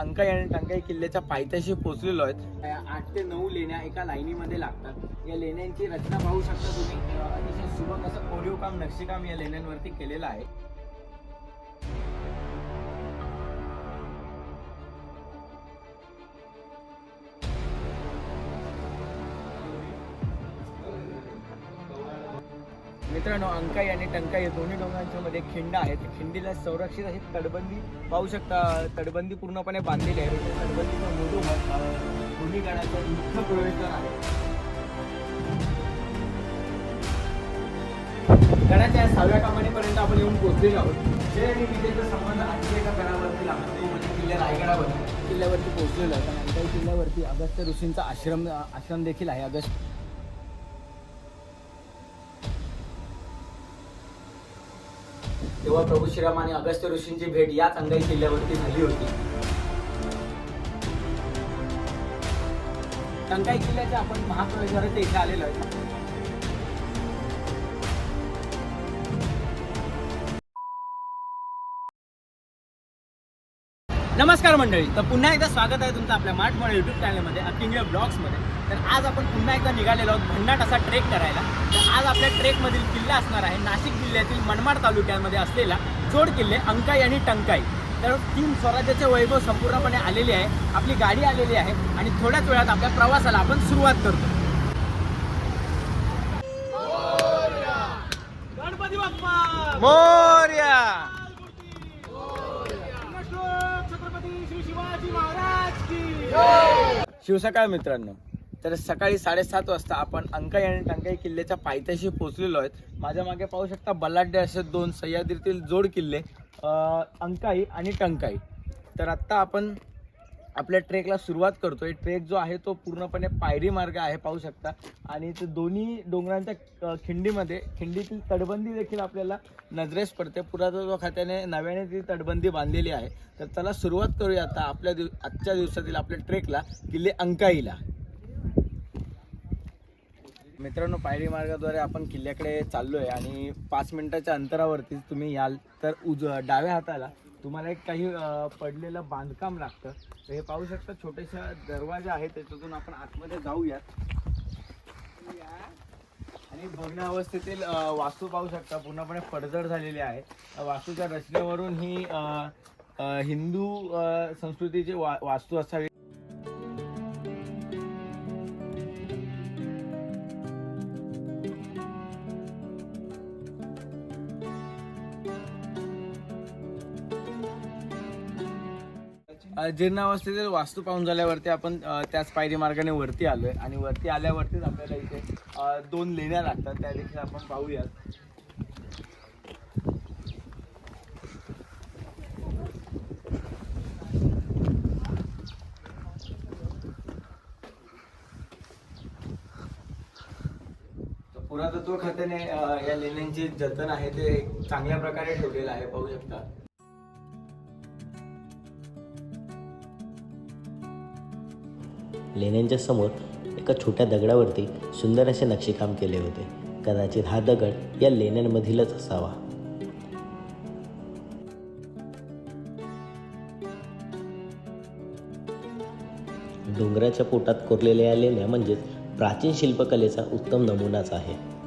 अंकाई आणि टंकाई किल्ल्याच्या पायथ्याशी पोहोचलेलो आहेत. आठ ते नऊ लेण्या एका लाईनीमध्ये लागतात. या लेण्यांची रचना पाहू शकता तुम्ही. अतिशय सुबक असं कोरीव काम नक्षीकाम या लेण्यांवरती केलेलं आहे. मित्रांनो अंकाई आणि टंकाई या दोन्ही डोंगरांच्या मध्ये खिंड आहे त्या खिंडीला संरक्षित अशी तटबंदी पाहू शकता. तटबंदी पूर्णपणे बांधलेली आहे. त्या तटबंदीचा मधोमध दोन्ही मुख्य प्रवेशद्वार आहे. गडाच्या सहाव्या कामानीपर्यंत आपण येऊन पोहोचलेलो आहोत. जे आणि विजेचा संबंध आणखी एका गडावरती लागतो. तो म्हणजे किल्ल्या रायगडावर किल्ल्यावरती पोहोचलेलो आहे कारण अंकाई किल्ल्यावरती अगस्त्य ऋषींचा आश्रम आश्रम देखील आहे. अगस्त तेव्हा प्रभू श्रीराम आणि अगस्त्य ऋषींची भेट याच अंगाई किल्ल्यावरती झाली होती. अंगाई किल्ल्याच्या आपण महाप्रवेशवर इथे आलेलो आहे नमस्कार मंडळी. तर पुन्हा एकदा स्वागत आहे तुमचं आपल्या माठ यूट्यूब युट्यूब चॅनलमध्ये अकिंग ब्लॉग्समध्ये तर आज आपण पुन्हा एकदा निघालेलो आहोत भन्नाट असा ट्रेक करायला. तर आज आपल्या ट्रेकमधील किल्ला असणार आहे नाशिक जिल्ह्यातील मनमाड तालुक्यामध्ये असलेला जोड किल्ले अंकाई आणि टंकाई. तर तीन स्वराज्याचे वैभव संपूर्णपणे आलेले आहे. आपली गाडी आलेली आहे आणि थोड्याच वेळात आपल्या प्रवासाला आपण सुरुवात करतो. गणपती बाप्पा! मोर्या छत्रपती श्री शिवाजी महाराज की शिवसकाळ मित्रांनो तर सकाळी साडेसात वाजता आपण अंकाई आणि टंकाई किल्ल्याच्या पायथ्याशी पोहोचलेलो आहेत. माझ्या मागे पाहू शकता बलाढ्य असे दोन सह्याद्रीतील जोड किल्ले अंकाई आणि टंकाई. तर आत्ता आपण आपल्या ट्रेकला सुरुवात करतोय. ट्रेक जो आहे तो पूर्णपणे पायरी मार्ग आहे पाहू शकता. आणि ते दोन्ही डोंगरांच्या खिंडीमध्ये खिंडीतील तटबंदी देखील आपल्याला नजरेस पडते. पुरातत्व खात्याने नव्याने ती तटबंदी बांधलेली आहे. तर त्याला सुरुवात करूया आता आपल्या दिव आजच्या दिवसातील आपल्या ट्रेकला किल्ले अंकाईला. मित्रांनो पायरी मार्गाद्वारे आपण किल्ल्याकडे चाललो आहे आणि पाच मिनिटाच्या अंतरावरतीच तुम्ही याल तर उज डाव्या हाताला तुम्हाला एक काही अ, पडलेलं बांधकाम लागतं. तर हे पाहू शकता छोटेशा दरवाजा आहे त्याच्यातून आपण आतमध्ये जाऊयात. आणि भग्न अवस्थेतील अ, वास्तू पाहू शकता पूर्णपणे पडझड झालेली आहे. अ, वास्तूच्या रचनेवरून ही अ, अ, हिंदू अ, संस्कृतीची वा वास्तू असावी. जीर्णावस्थेतील वास्तू पाहून झाल्यावरती आपण त्याच पायरी मार्गाने वरती आलोय. आणि वरती आल्यावरतीच आपल्याला इथे दोन लेण्या लागतात. त्या देखील आपण पाहूयात. तर पुरातत्व खात्याने या लेण्यांचे जतन आहे ते चांगल्या प्रकारे ठेवलेलं आहे. पाहू शकता. लेण्यांच्या समोर एका छोट्या दगडावरती सुंदर असे नक्षीकाम केले होते. कदाचित हा दगड या लेण्यांमधीलच असावा. डोंगराच्या पोटात कोरलेल्या या लेण्या म्हणजेच प्राचीन शिल्पकलेचा उत्तम नमुनाच आहे.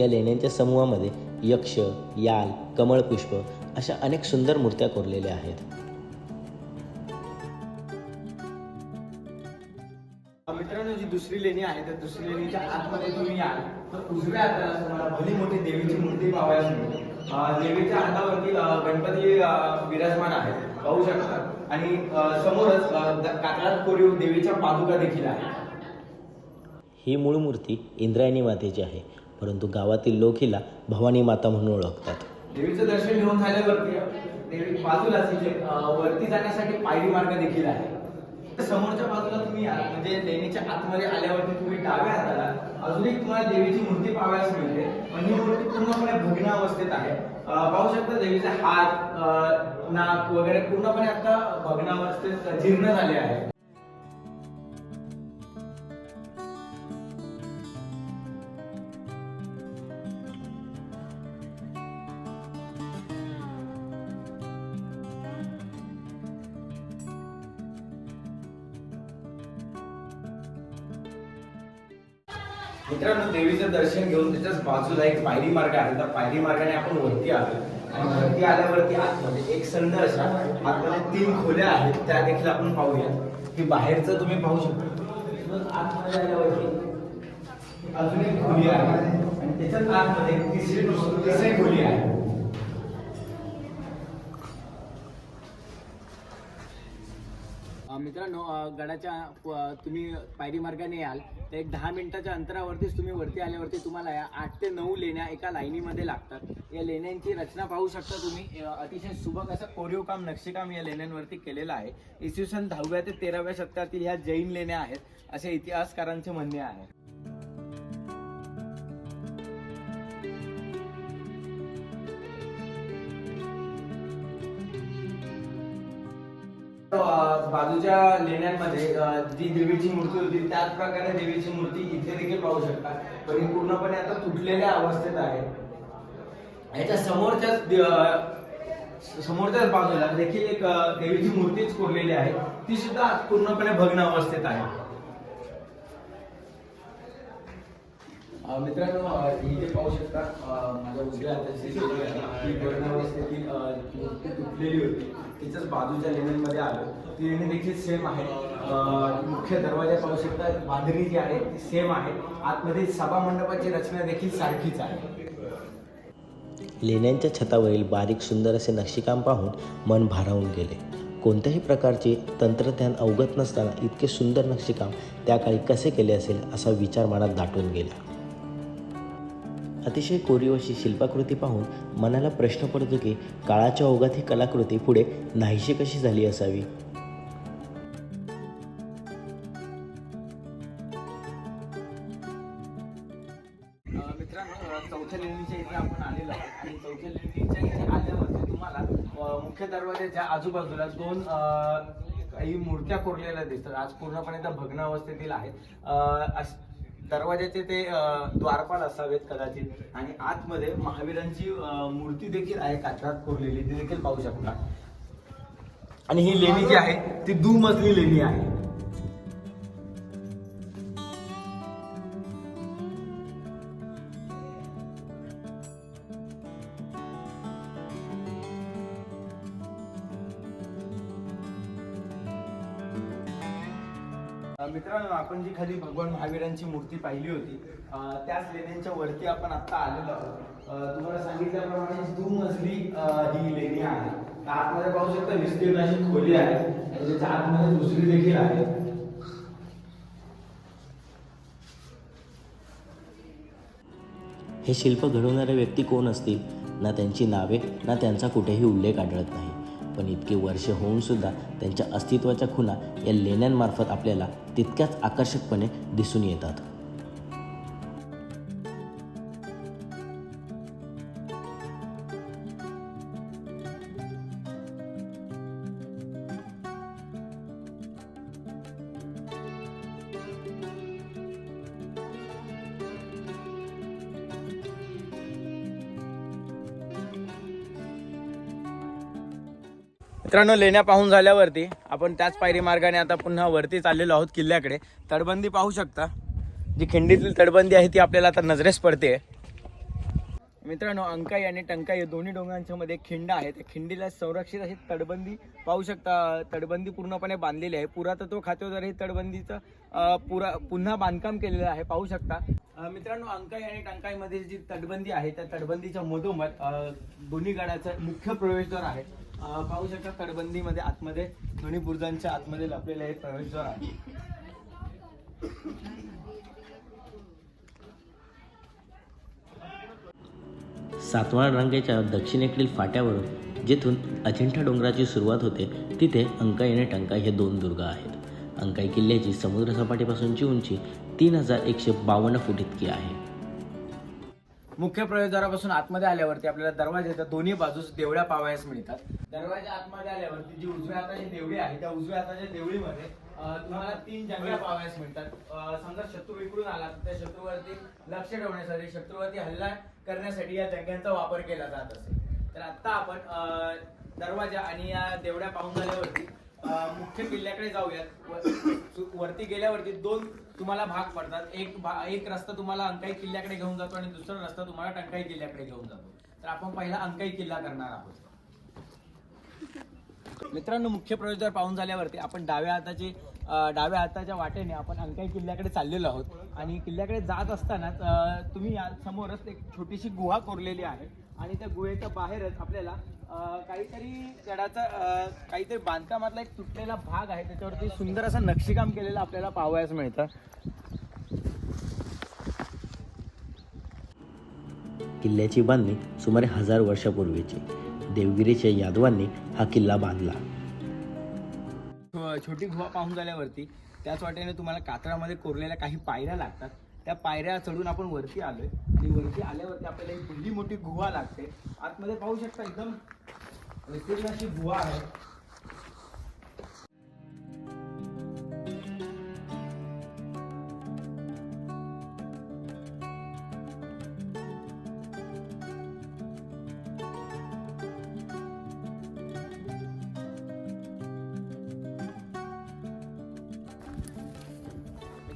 या लेण्यांच्या समूहामध्ये यक्ष याल कमळपुष्प अशा अनेक सुंदर मूर्त्या कोरलेल्या आहेत. मित्रांनो जी दुसरी लेणी आहे त्या दुसरी लेणीच्या आतमध्ये तुम्ही याल तर उजव्या हाताला तुम्हाला भली मोठी देवीची मूर्ती अं, देवीच्या हातावरती गणपती विराजमान आहे पाहू शकता. आणि समोरच कातळात कोरीव देवीच्या पादुका देखील आहे ही मूळ मूर्ती इंद्रायणी मातेची आहे परंतु गावातील लोक हिला भवानी माता म्हणून ओळखतात. देवीचं दर्शन घेऊन झाल्यावरती देवी बाजूला वरती जाण्यासाठी पायरी मार्ग देखील आहे. तर समोरच्या बाजूला तुम्ही या. म्हणजे लेणीच्या आतमध्ये आल्यावरती तुम्ही डाव्या हाताला अजून एक तुम्हाला देवीची मूर्ती पाहावयास मिळते. पण ही मूर्ती पूर्णपणे भग्न अवस्थेत आहे. पाहू शकता देवीचे हात नाक वगैरे पूर्णपणे आता भग्न अवस्थेत जीर्ण झाले आहे मित्रांनो देवीचं दर्शन घेऊन त्याच्याच बाजूला एक पायरी मार्ग आहे. त्या पायरी मार्गाने आपण वरती आलो. आणि वरती आल्यावरती आतमध्ये एक संद अशा आतमध्ये तीन खोल्या आहेत. त्या देखील आपण पाहूया. की बाहेरचं तुम्ही पाहू शकता. आतमध्ये आल्यावरती अजून एक खोली आहे. आणि त्याच्याच आतमध्ये तिसरी तिसरी खोली आहे अ, मित्रांनो गडाच्या तुम्ही पायरी मार्गाने याल तर एक दहा मिनिटाच्या अंतरावरतीच तुम्ही वरती आल्यावरती तुम्हाला या आठ ते नऊ लेण्या एका लाईनीमध्ये लागतात. या लेण्यांची रचना पाहू शकता तुम्ही. अतिशय सुबक असं कोरीव काम नक्षीकाम या लेण्यांवरती केलेलं आहे. इसवी सन दहाव्या ते तेराव्या शतकातील ह्या जैन लेण्या आहेत असे इतिहासकारांचे म्हणणे आहे. बाजूच्या लेण्यांमध्ये जी देवीची मूर्ती होती त्याच प्रकारे देवीची मूर्ती इथे देखील पाहू शकता. पण ही पूर्णपणे आता तुटलेल्या अवस्थेत आहे. याच्या समोरच्याच समोरच्याच बाजूला देखील एक देवीची मूर्तीच कोरलेली आहे. ती सुद्धा पूर्णपणे भग्न अवस्थेत आहे. मित्रांनो इथे पाहू शकता माझ्या उजव्या हाताची जी मूर्ती तुटलेली होती. तिच्याच बाजूच्या लेण्यांमध्ये आलो. ती लेणी देखील सेम आहे मुख्य दरवाजा पाहू शकता बांधरी जी आहे ती सेम आहे. आतमध्ये सभा मंडपाची रचना देखील सारखीच आहे. लेण्यांच्या छतावरील बारीक सुंदर असे नक्षीकाम पाहून मन भारावून गेले. कोणत्याही प्रकारचे तंत्रज्ञान अवगत नसताना इतके सुंदर नक्षीकाम त्या काळी कसे केले असेल असा विचार मनात दाटून गेला. अतिशय कोरीव अशी शिल्पाकृती पाहून मनाला प्रश्न पडतो की काळाच्या ओघात ही कलाकृती पुढे नाहीशी कशी झाली असावी? मित्रांनो चौथ्या लेणीच्या इथे आपण आलेलो आहोत आणि चौथ्या लेणीच्या इथे आल्यावरती तुम्हाला मुख्य दरवाजाच्या आजूबाजूला दोन काही मूर्त्या कोरलेल्या दिसतात. आज पूर्णपणे त्या भग्न अवस्थेतील आहेत दरवाजाचे ते द्वारपाल असावेत कदाचित. आणि आतमध्ये महावीरांची मूर्ती देखील आहे काचरात कोरलेली. ती देखील पाहू शकता. आणि ही लेणी जी आहे ती दुमजली लेणी आहे. मित्रांनो आपण जी खाली भगवान महावीरांची मूर्ती पाहिली होती त्याच लेण्यांच्या वरती आपण आता आलेलो आहोत. तुम्हाला सांगितल्याप्रमाणे दुमजली ही लेणी आहे आतमध्ये पाहू शकता विस्तीर्ण अशी खोली आहे त्याच्या आतमध्ये दुसरी देखील आहे. हे शिल्प घडवणारे व्यक्ती कोण असतील ना त्यांची नावे ना त्यांचा कुठेही उल्लेख आढळत नाही. पण इतके वर्षे होऊन सुद्धा त्यांच्या अस्तित्वाच्या खुणा या लेण्यांमार्फत आपल्याला तितक्याच आकर्षकपणे दिसून येतात. मित्रांनो लेण्या पाहून झाल्यावरती आपण त्याच पायरी मार्गाने आता पुन्हा वरती चाललेलो आहोत किल्ल्याकडे. तटबंदी पाहू शकता. जी खिंडीतील तटबंदी आहे ती आपल्याला आता नजरेस पडते. मित्रांनो अंकाई आणि टंकाई या दोन्ही डोंगरांच्या मध्ये खिंड आहे. त्या खिंडीला संरक्षित अशी तटबंदी पाहू शकता. तटबंदी पूर्णपणे बांधलेली आहे. पुरातत्व खात्याद्वारे ही तटबंदीचं पुरा पुन्हा बांधकाम केलेलं आहे. पाहू शकता. मित्रांनो अंकाई आणि टंकाईमध्ये जी तटबंदी आहे त्या तटबंदीच्या मधोमध दोन्ही गडाचं मुख्य प्रवेशद्वार आहे. पाहू शकता तटबंदीमध्ये आतमध्ये दोन्ही बुरुजांच्या आतमध्ये लपलेले हे प्रवेशद्वार. आहे सातवा रांगेच्या दक्षिणेकडील फाट्यावरून जेथून अजिंठा डोंगराची सुरुवात होते तिथे अंकाई आणि टंकाई हे दोन दुर्ग आहेत. अंकाई किल्ल्याची समुद्र सपाटीपासूनची उंची तीन हजार एकशे बावन्न फूट इतकी आहे. मुख्य प्रवेशद्वारापासून आतमध्ये आल्यावरती आपल्याला दरवाजाच्या दोन्ही बाजूस देवळ्या पावायस मिळतात. दरवाजा आतमध्ये आल्यावरती जी उजव्या हाताची देवळी आहे त्या उजव्या हाताच्या देवळीमध्ये तुम्हाला तीन जंगल्या पावायस मिळतात. समजा शत्रू इकडून आला तर त्या शत्रूवरती लक्ष ठेवण्यासाठी शत्रूवरती हल्ला करण्यासाठी या जंग्यांचा वापर केला जात असे. तर आता आपण दरवाजा आणि या देवड्या पाहून झाल्यावरती मुख्य किल्ल्याकडे जाऊयात. व- वरती गेल्यावरती दोन तुम्हाला भाग पडतात. एक भा- एक रस्ता तुम्हाला अंकाई किल्ल्याकडे घेऊन जातो आणि दुसरा रस्ता तुम्हाला टंकाई किल्ल्याकडे घेऊन जातो. तर आपण पहिला अंकाई किल्ला करणार आहोत. मित्रांनो मुख्य प्रवेशद्वार पाहून झाल्यावरती आपण डाव्या हाताचे डाव्या हाताच्या वाटेने आपण अंकाई किल्ल्याकडे चाललेलो आहोत. आणि किल्ल्याकडे जात असताना तुम्ही या समोरच एक छोटीशी गुहा कोरलेली आहे. आणि त्या गुहेच्या बाहेरच आपल्याला काहीतरी गडाचा काहीतरी बांधकामातला एक तुटलेला भाग आहे. त्याच्यावरती सुंदर असं नक्षीकाम केलेलं आपल्याला पाहावयास मिळतं. किल्ल्याची बांधणी सुमारे हजार वर्षापूर्वीची. देवगिरीच्या यादवांनी हा किल्ला बांधला. छोटी गुहा पाहून झाल्यावरती त्याच वाटेने तुम्हाला कातळामध्ये कोरलेल्या काही पायऱ्या लागतात. त्या पायऱ्या चढून आपण वरती आलोय. आणि वरती आल्यावरती आपल्याला एक भली मोठी गुहा लागते. आतमध्ये पाहू शकता एकदम अशी गुहा आहे.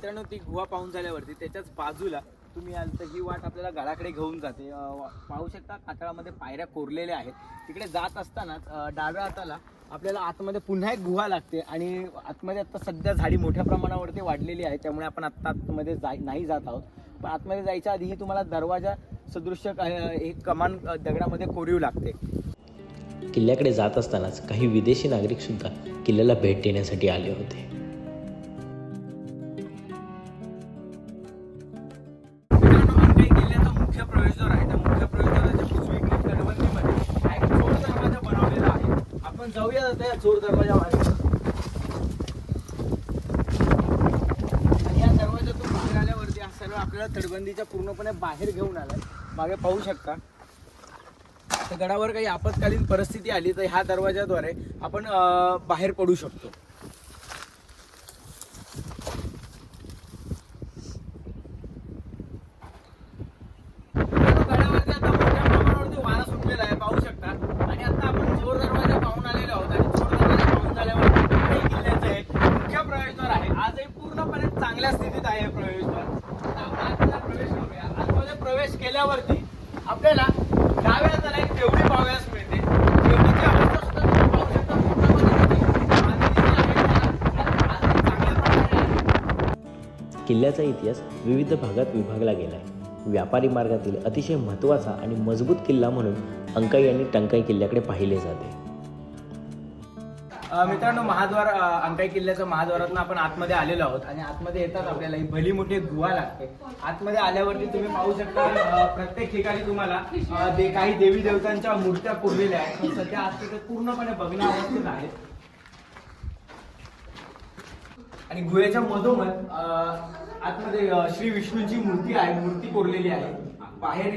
मित्रांनो ती गुहा पाहून झाल्यावरती त्याच्याच बाजूला तुम्ही आल तर ही वाट आपल्याला गडाकडे घेऊन जाते. वा- पाहू शकता कातळामध्ये पायऱ्या कोरलेल्या आहेत. तिकडे जात असतानाच डाव्या हाताला आपल्याला आतमध्ये पुन्हा एक गुहा लागते आणि आतमध्ये आता सध्या झाडी मोठ्या प्रमाणावरती वाढलेली आहे त्यामुळे आपण आत्ता आतमध्ये जाय नाही जात आहोत. पण आतमध्ये जायच्या आधीही तुम्हाला दरवाजा सदृश्य एक कमान दगडामध्ये कोरीव लागते. किल्ल्याकडे जात असतानाच काही विदेशी नागरिक सुद्धा किल्ल्याला भेट देण्यासाठी आले होते. आपण जाऊया आता या चोर दरवाजा आणि या दरवाजातून बाहेर आल्यावरती हा सर्व आपल्याला तटबंदीच्या पूर्णपणे बाहेर घेऊन आलाय. मागे पाहू शकता. तर गडावर काही आपत्कालीन परिस्थिती आली तर ह्या दरवाजाद्वारे आपण बाहेर पडू शकतो गडावरती आता मोठ्या प्रमाणावरती वारा सुटलेला आहे पाहू शकता आणि आता आपण चोर दरवाजा पाहून आलेलो आहोत आणि चोर दरवाजा पाहून झाल्यावर काही किल्ल्याचं आहे मुख्य प्रवेशद्वार आहे आजही पूर्णपणे चांगल्या स्थितीत आहे हे प्रवेशद्वार आता आपण आतमध्ये प्रवेश करूया आतमध्ये प्रवेश केल्यावरती आपल्याला डाव्या हाताला एक देवडी पाहावयास मिळते देवडीची अवस्था सुद्धा तुम्ही पाहू शकता पूर्णपणे त्याची बांधणी जी आहे त्याला आज- आज चांगल्या प्रकारे आहे. किल्ल्याचा इतिहास विविध भागात विभागला गेला आहे. व्यापारी मार्गातील अतिशय महत्त्वाचा आणि मजबूत किल्ला म्हणून अंकाई आणि टंकाई किल्ल्याकडे पाहिले जाते. मित्रांनो महाद्वार अंकाई किल्ल्याच्या महाद्वारातून आपण आतमध्ये आलेलो आहोत आणि आतमध्ये येतात आपल्याला ही भली मोठी गुहा लागते. आतमध्ये आल्यावरती तुम्ही पाहू शकता प्रत्येक ठिकाणी तुम्हाला अ, दे काही देवी देवतांच्या मूर्त्या कोरलेल्या आहेत. पण सध्या आज तिथे पूर्णपणे बघण्या अवस्थेत आहेत. आणि गुहेच्या मधोमध आतमध्ये श्री विष्णूंची मूर्ती आहे मूर्ती कोरलेली आहे. बाहेर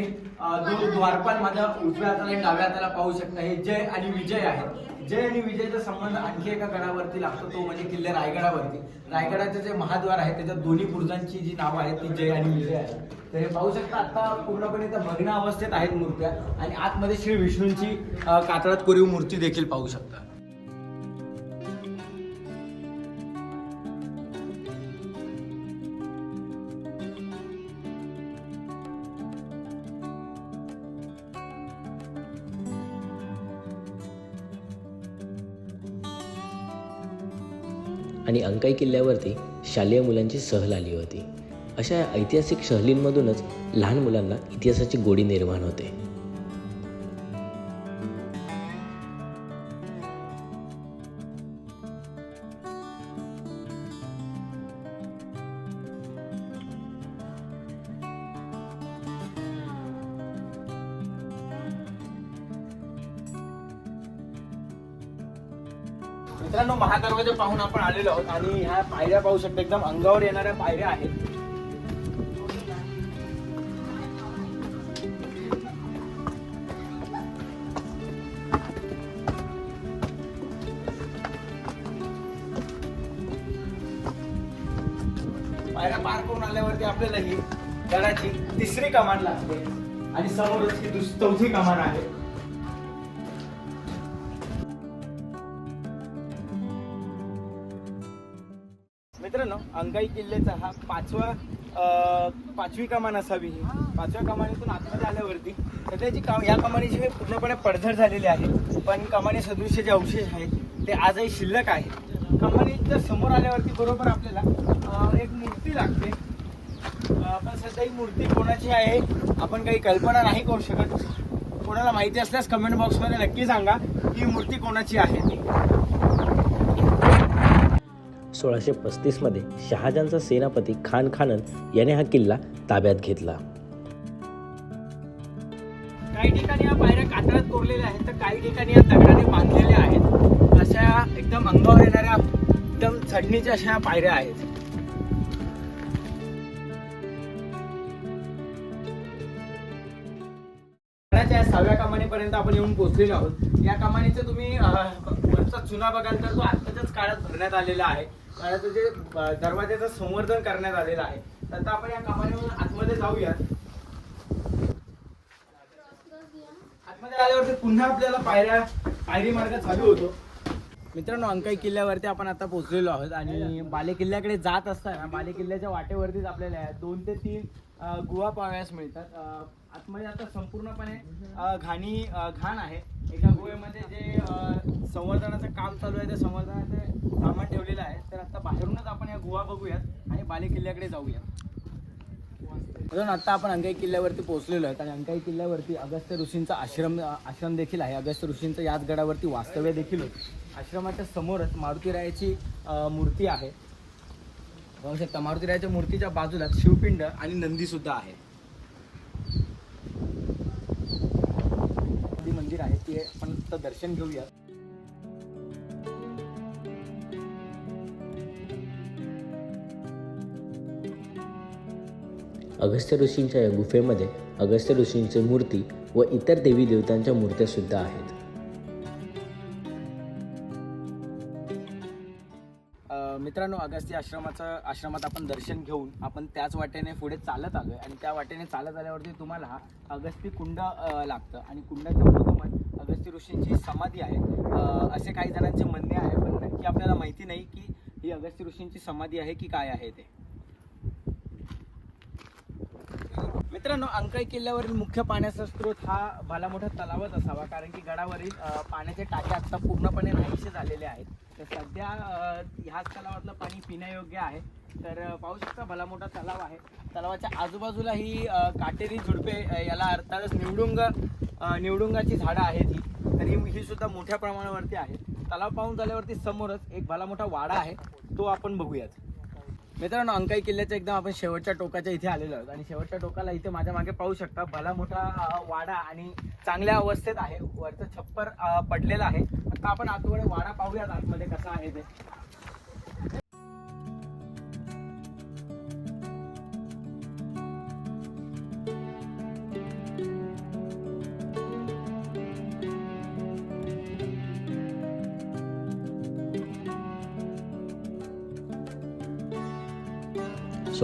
जो द्वारपाल माझ्या उजव्या हाताला डाव्या हाताला पाहू शकता हे जय आणि विजय आहे. जय आणि विजयचा संबंध आणखी एका गडावरती लागतो तो म्हणजे किल्ले रायगडावरती. रायगडाचे जे महाद्वार आहे त्याच्यात दोन्ही बुरुजांची जी नावं आहेत ती जय आणि विजय आहे. तर हे पाहू शकता आता पूर्णपणे त्या भग्न अवस्थेत आहेत मूर्त्या. आणि आतमध्ये श्री विष्णूंची कातळात कोरीव मूर्ती देखील पाहू शकता. अंकाई किल्ल्यावरती शालेय मुलांची सहल आली होती. अशा ऐतिहासिक सहलींमधूनच लहान मुलांना इतिहासाची गोडी निर्माण होते. महादरवाजा पाहून आपण आलेलो आहोत आणि ह्या पायऱ्या पाहू शकता एकदम अंगावर येणाऱ्या पायऱ्या आहेत. पायऱ्या पार करून आल्यावरती आपल्याला ही गडाची तिसरी कमान लागते. आणि समोरच ही चौथी कमान आहे. अंगाई किल्ल्याचा हा पाचवा पाचवी कमान असावी ही. पाचव्या कमानीतून आतमध्ये आल्यावरती सध्याची का या कमानीची हे पूर्णपणे पडझड झालेली आहे. पण कमानी सदृश्य जे अवशेष आहेत ते आजही शिल्लक आहे. कमानीच्या समोर आल्यावरती बरोबर आपल्याला एक मूर्ती लागते. पण सध्या ही मूर्ती कोणाची आहे आपण काही कल्पना नाही करू शकत. कोणाला माहिती असल्यास कमेंट बॉक्समध्ये नक्की सांगा ही मूर्ती कोणाची आहे ती. सोळाशे पस्तीसमध्ये शहाजहानचा सेनापती खान खानन याने हा किल्ला ताब्यात घेतला. काही ठिकाणी या पायऱ्या कातळात कोरलेल्या आहेत तर काही ठिकाणी या दगडाने बांधलेल्या आहेत. अशा एकदम अंगावर येणाऱ्या एकदम चढणीच्या अशा पायऱ्या आहेत. सहाव्या कमानीपर्यंत आपण येऊन पोहोचलेलो आहोत. या कमानीचं तुम्ही वरचा चुना बघाल तर तो आत्ताच्याच काळात भरण्यात आलेला आहे. जे दरवाज्याचं दरवाजाचं संवर्धन करण्यात आलेलं आहे. तर आता आपण या कमानीमधून आतमध्ये जाऊयात. आतमध्ये आल्यावरती पुन्हा आपल्याला पायऱ्या पायरी मार्ग चालू होतो. मित्रांनो अंकाई किल्ल्यावरती आपण आता पोहोचलेलो आहोत आणि बाले किल्ल्याकडे जात असताना बाले किल्ल्याच्या वाटेवरतीच आपल्याला दोन ते तीन गुहा पाहावयास मिळतात. आतमध्ये आता संपूर्णपणे घाणी घाण आहे. एका गुहेमध्ये जे संवर्धनाचं काम चालू आहे त्या संवर्धनाचं सामान ठेवलेलं आहे. तर आता बाहेरूनच आपण या गुहा बघूयात आणि बाले किल्ल्याकडे जाऊयात. म्हणून आता आपण अंकाई किल्ल्यावरती पोहोचलेलो आहे आणि अंकाई किल्ल्यावरती अगस्त्य ऋषींचा आश्रम आश्रम देखील आहे. अगस्त्य ऋषींचं याच गडावरती वास्तव्य देखील होतं. आश्रमाच्या समोरच मारुतीरायाची मूर्ती आहे. बघू शकता मारुतीरायाच्या मूर्तीच्या बाजूला शिवपिंड आणि नंदीसुद्धा आहे नंदी मंदिर आहे ते आपण दर्शन घेऊया अगस्त्य ऋषींच्या या गुफेमध्ये अगस्त्य ऋषींची मूर्ती व इतर देवी देवतांच्या मूर्त्या सुद्धा आहेत. मित्रांनो अगस्ती आश्रमाचं आश्रमात आपण दर्शन घेऊन आपण त्याच वाटेने पुढे चालत आलोय. आणि त्या वाटेने चालत आल्यावरती तुम्हाला हा अगस्ती कुंड लागतं. आणि कुंडाच्या मधोमध अगस्ती ऋषींची समाधी आहे. असे काही जणांचे म्हणणे आहे पण नक्की आपल्याला माहिती नाही की ही अगस्ती ऋषींची समाधी आहे की काय आहे ते. मित्रांनो अंकाई किल्ल्यावरील मुख्य पाण्याचा स्रोत हा भला मोठा तलावच असावा कारण की गडावरील पाण्याचे टाके आता पूर्णपणे नाहीसे झालेले आहेत. तर सध्या ह्याच तलावातलं पाणी पिण्यायोग्य आहे. तर पाहू शकता भला मोठा तलाव आहे. तलावाच्या आजूबाजूला ही काटेरी झुडपे याला अर्थातच निवडुंग निवडुंगाची झाडं आहेत ही. तर ही ही सुद्धा मोठ्या प्रमाणावरती आहे तलाव पाहून झाल्यावरती समोरच एक भला मोठा वाडा आहे. तो आपण बघूयात. मित्रांनो अंकाई किल्ल्याच्या एकदम आपण शेवटच्या टोकाच्या इथे आलेलो आहोत. आणि शेवटच्या टोकाला इथे माझ्या मागे पाहू शकता भला मोठा वाडा आणि चांगल्या अवस्थेत आहे. वरचं छप्पर पडलेला पडलेलं आहे. आता आपण आतमध्ये वाडा पाहूयात आतमध्ये कसा आहे ते.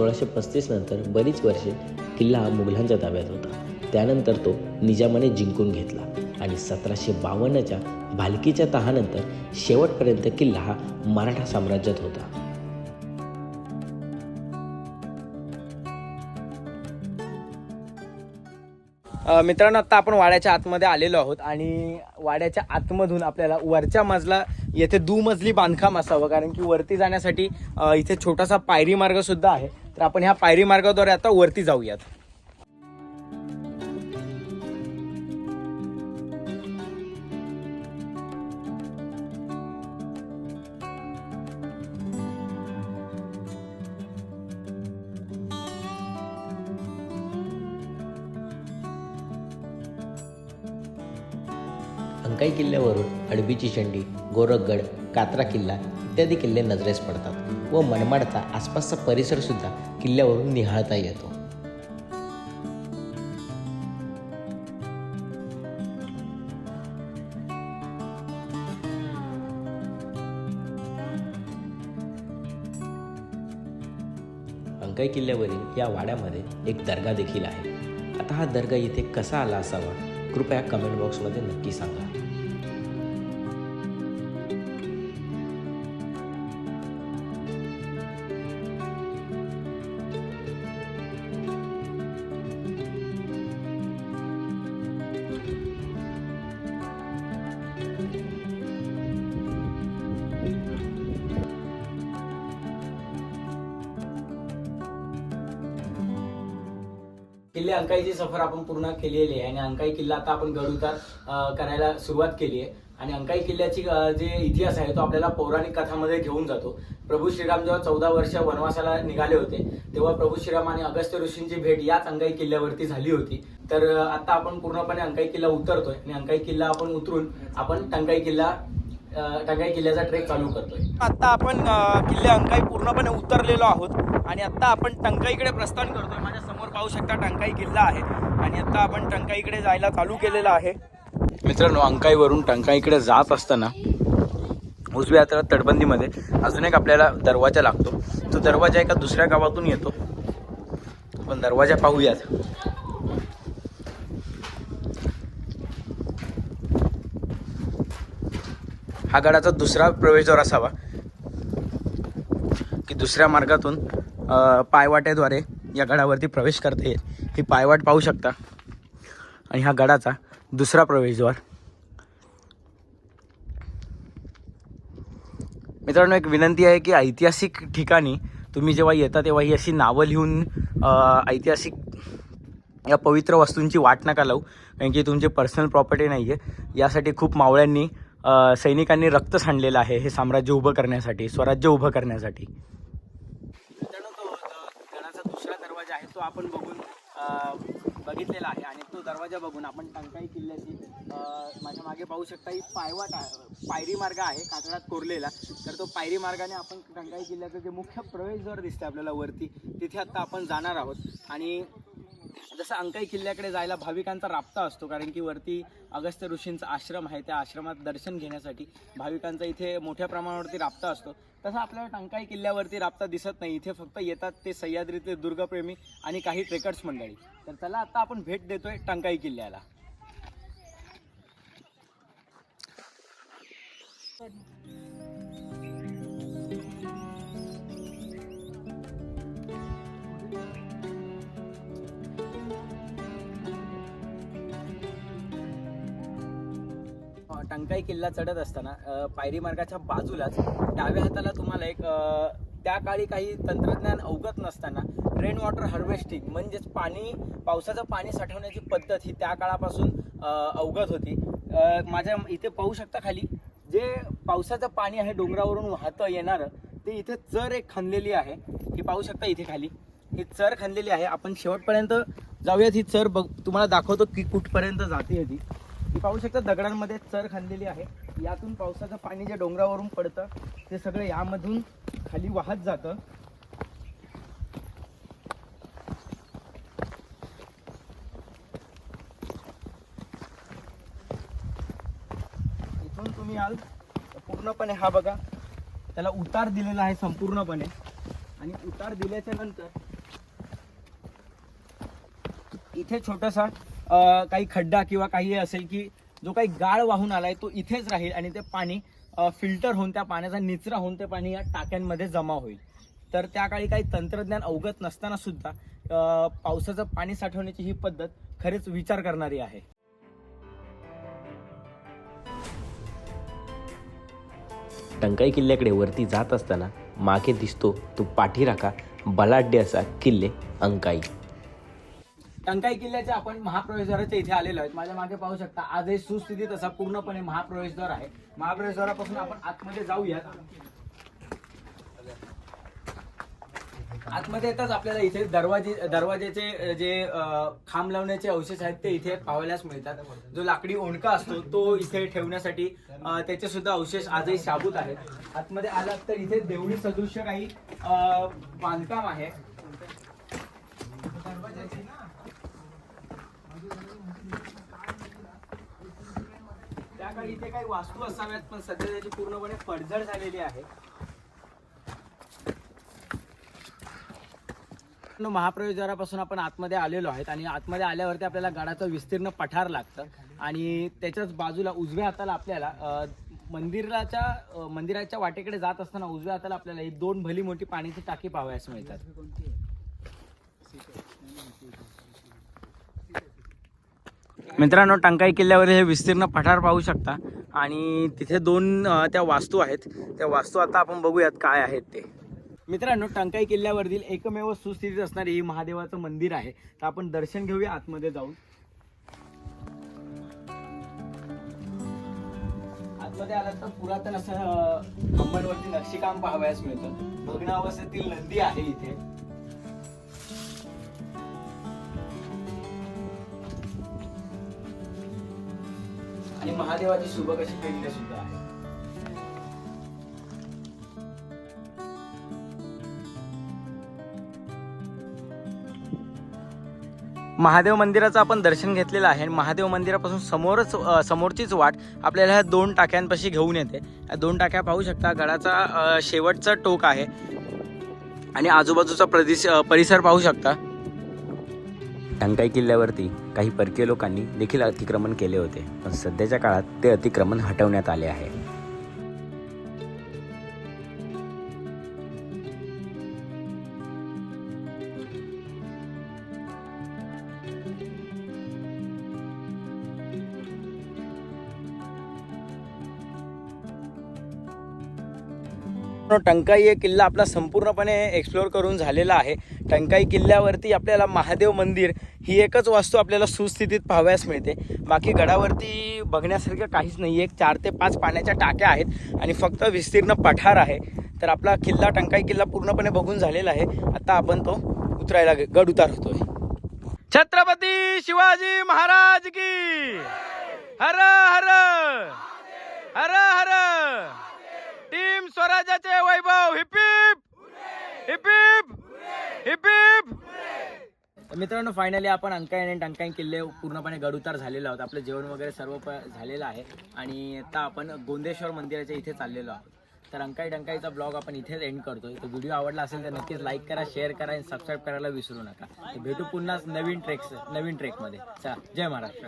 सोळाशे पस्तीस नंतर बरीच वर्षे किल्ला हा मुघलांच्या ताब्यात होता. त्यानंतर तो निजामाने जिंकून घेतला आणि सतराशे बावन्नच्या भालकीच्या तहानंतर शेवटपर्यंत किल्ला हा मराठा साम्राज्यात होता. मित्रांनो आता आपण वाड्याच्या आतमध्ये आलेलो आहोत आणि वाड्याच्या आतमधून आपल्याला वरच्या मजला येथे दुमजली बांधकाम असावं कारण की वरती जाण्यासाठी इथे छोटासा पायरी मार्ग सुद्धा आहे. तर आपण ह्या पायरी मार्गाद्वारे आता वरती जाऊयात. अंकाई किल्ल्यावरून अडबीची चंडी गोरखगड कात्रा किल्ला इत्यादी किल्ले नजरेस पडतात व मनमाडचा आसपासचा परिसर सुद्धा किल्ल्यावरून निहाळता येतो. अंकाई किल्ल्यावरील या वाड्यामध्ये एक दर्गा देखील आहे. आता हा दर्गा इथे कसा आला असावा? कृपया कमेंट बॉक्समध्ये नक्की सांगा. अंकाईची सफर आपण पूर्ण केलेली आहे. आणि अंकाई किल्ला आता आपण गड उतार करायला सुरुवात केली आहे. आणि अंकाई किल्ल्याची जे इतिहास आहे तो आपल्याला पौराणिक कथामध्ये घेऊन जातो. प्रभू श्रीराम जेव्हा चौदा वर्ष वनवासाला निघाले होते तेव्हा प्रभू श्रीराम आणि अगस्त्य ऋषींची भेट याच अंकाई किल्ल्यावरती झाली होती. तर आता आपण पूर्णपणे अंकाई किल्ला उतरतोय आणि अंकाई किल्ला आपण उतरून आपण टंकाई किल्ला टंकाई किल्ल्याचा ट्रेक चालू करतोय. आता आपण किल्ले अंकाई पूर्णपणे उतरलेलो आहोत. आणि आता आपण टंकाईकडे प्रस्थान करतोय. माझ्या पाहू शकता टंकाई किल्ला आहे. आणि आता आपण टंकाईकडे जायला चालू केलेला आहे. मित्रांनो अंकाईवरून टंकाईकडे जात असताना उजव्या हाताला तटबंदीमध्ये अजून एक आपल्याला दरवाजा लागतो. तो दरवाजा एका दुसऱ्या गावातून येतो. पण दरवाजा पाहूयात. हा गडाचा दुसरा प्रवेशद्वार असावा. की दुसऱ्या मार्गातून पायवाट्याद्वारे या गडावरती प्रवेश करता येईल. ही पायवाट पाहू शकता. आणि हा गडाचा दुसरा प्रवेशद्वार. मित्रांनो एक विनंती आहे की ऐतिहासिक ठिकाणी तुम्ही जेव्हा येता तेव्हा ही अशी नावं लिहून ऐतिहासिक या पवित्र वस्तूंची वाट नका लावू कारण की तुमची पर्सनल प्रॉपर्टी नाही आहे यासाठी खूप मावळ्यांनी सैनिकांनी रक्त सांडलेलं आहे हे साम्राज्य उभं करण्यासाठी स्वराज्य उभं करण्यासाठी मित्रांनो तो गडाचा दुसरा दरवाजा आहे तो आपण बघून बघितलेला आहे आणि तो दरवाजा बघून आपण टंकाई किल्ल्याची माझ्या मागे पाहू शकता ही पायवाट आहे पायरी मार्ग आहे कातळात कोरलेला. तर तो पायरी मार्गाने आपण टंकाई किल्ल्याचं जे मुख्य प्रवेशद्वार दिसतं आपल्याला वरती तिथे आत्ता आपण जाणार आहोत. आणि जसं अंकाई किल्ल्याकडे जायला भाविकांचा राबता असतो कारण की वरती अगस्त्य ऋषींचा आश्रम आहे त्या आश्रमात दर्शन घेण्यासाठी भाविकांचा इथे मोठ्या प्रमाणावरती राबता असतो. तसं आपल्याला टंकाई किल्ल्यावरती राबता दिसत नाही इथे फक्त येतात ते सह्याद्रीतले दुर्गप्रेमी आणि काही ट्रेकर्स मंडळी. तर चला आता आपण भेट देतोय टंकाई किल्ल्याला. टंकाई किल्ला चढत असताना पायरी मार्गाच्या बाजूलाच डाव्या हाताला तुम्हाला एक त्या काळी काही तंत्रज्ञान अवगत नसताना रेन वॉटर हार्वेस्टिंग म्हणजेच पाणी पावसाचं पाणी साठवण्याची पद्धत ही त्या काळापासून अवगत होती. माझ्या इथे पाहू शकता खाली जे पावसाचं पाणी आहे डोंगरावरून वाहतं येणारं ते इथे चर एक खणलेली आहे. ही पाहू शकता इथे खाली. ही चर खणलेली आहे. आपण शेवटपर्यंत जाऊयात. ही चर बघ तुम्हाला दाखवतो की कुठपर्यंत जाते ती. पाहू शकता दगडांमध्ये चर खांदलेली आहे. यातून पावसाचं पाणी जे डोंगरावरून पडतं ते सगळं यामधून खाली वाहत जातं. इथून तुम्ही आल पूर्णपणे हा बघा. त्याला उतार दिलेला आहे संपूर्णपणे. आणि उतार दिल्याच्या नंतर इथे छोटासा काही खड्डा किंवा काही असेल की जो काही गाळ वाहून आलाय तो इथेच राहील आणि ते पाणी फिल्टर होऊन त्या पाण्याचा निचरा होऊन ते पाणी या टाक्यांमध्ये जमा होईल. तर त्या काळी काही तंत्रज्ञान अवगत नसताना सुद्धा पावसाचं पाणी साठवण्याची ही पद्धत खरेच विचार करणारी आहे. टंकाई किल्ल्याकडे वरती जात असताना मागे दिसतो तो पाठीराखा बलाढ्य असा किल्ले अंकाई. टंकाई किल्ल्याचे आपण महाप्रवेशद्वाराच्या इथे आलेलो आहेत. माझ्या मागे पाहू शकता आजही सुस्थितीत असा पूर्णपणे महाप्रवेशद्वार आहे. महाप्रवेशद्वारापासून आपण आतमध्ये जाऊयात. आतमध्ये येताच आपल्याला इथे दरवाजे दरवाजेचे जे खांब लावण्याचे अवशेष आहेत ते इथे पाहायलाच मिळतात. जो लाकडी ओंडका असतो तो इथे ठेवण्यासाठी त्याचे सुद्धा अवशेष आजही शाबूत आहेत. आतमध्ये आलात तर इथे देवळी सदृश्य काही बांधकाम आहे. काळी इथे काही वास्तू असाव्यात पण सध्या त्याची पूर्णपणे पडझड झालेली आहे. महाप्रवेशद्वारापासून आपण आतमध्ये आलेलो आहेत आणि आतमध्ये आल्यावरती आपल्याला गडाचं विस्तीर्ण पठार लागतं आणि त्याच्याच बाजूला उजव्या हाताला आपल्याला मंदिराच्या मंदिराच्या वाटेकडे जात असताना उजव्या हाताला आपल्याला ही दोन भली मोठी पाण्याची टाकी पाहावयास मिळतात. मित्रांनो टंकाई किल्ल्यावर हे विस्तीर्ण पठार पाहू शकता. आणि तिथे दोन त्या वास्तू आहेत. त्या वास्तू आता आपण बघूयात काय आहेत ते. मित्रांनो टंकाई किल्ल्यावरील एकमेव सुस्थितीत असणारे हे महादेवाचं मंदिर आहे. तर आपण दर्शन घेऊया आतमध्ये जाऊन. आतमध्ये आलात तर पुरातन असं कंबरवरती नक्षीकाम पाहावयास मिळतं. भग्नावस्थेतील नंदी आहे इथे. आणि महादेवाची शुभ कशी पिंड सुद्धा आहे. महादेव मंदिराचं आपण दर्शन घेतलेलं आहे आणि महादेव मंदिरापासून समोरच समोरचीच वाट आपल्याला ह्या दोन टाक्यांपाशी घेऊन येते. या दोन टाक्या पाहू शकता गडाचा शेवटचं टोक आहे आणि आजूबाजूचा प्रदेश परिसर पाहू शकता. टंकाई किल्ल्यावरती. काही परकीय लोकांनी देखील अतिक्रमण केले होते. पण सध्याच्या काळात ते अतिक्रमण हटवण्यात आले आहे. टंकाई हे किल्ला आपला संपूर्णपणे एक्सप्लोअर करून झालेला आहे. टंकाई किल्ल्यावरती आपल्याला महादेव मंदिर ही एकच वास्तू आपल्याला सुस्थितीत पाहावयास मिळते. बाकी गडावरती बघण्यासारखं काहीच नाही एक चार ते पाच पाण्याच्या टाक्या आहेत आणि फक्त विस्तीर्ण पठार आहे. तर आपला किल्ला टंकाई किल्ला पूर्णपणे बघून झालेला आहे. आता आपण तो उतरायला गे- गड उतार होतोय छत्रपती शिवाजी महाराज की! हर हर! हर हर! टीम स्वराज्याचे वैभव हिपिप हिपिप हिपिप मित्रांनो फायनली आपण अंकाई आणि टंकाई किल्ले पूर्णपणे गडउतार झालेलो आहोत. आपलं जेवण वगैरे सर्व प- झालेलं आहे. आणि आता आपण गोंदेश्वर मंदिराच्या इथे चाललेलो आहोत. तर अंकाई टंकाईचा ब्लॉग आपण इथेच एंड करतोय. तो व्हिडिओ आवडला असेल तर नक्कीच लाईक करा शेअर करा आणि सबस्क्राईब करायला विसरू नका. भेटू पुन्हा नवीन ट्रेक्स नवीन ट्रेकमध्ये चला जय महाराष्ट्र.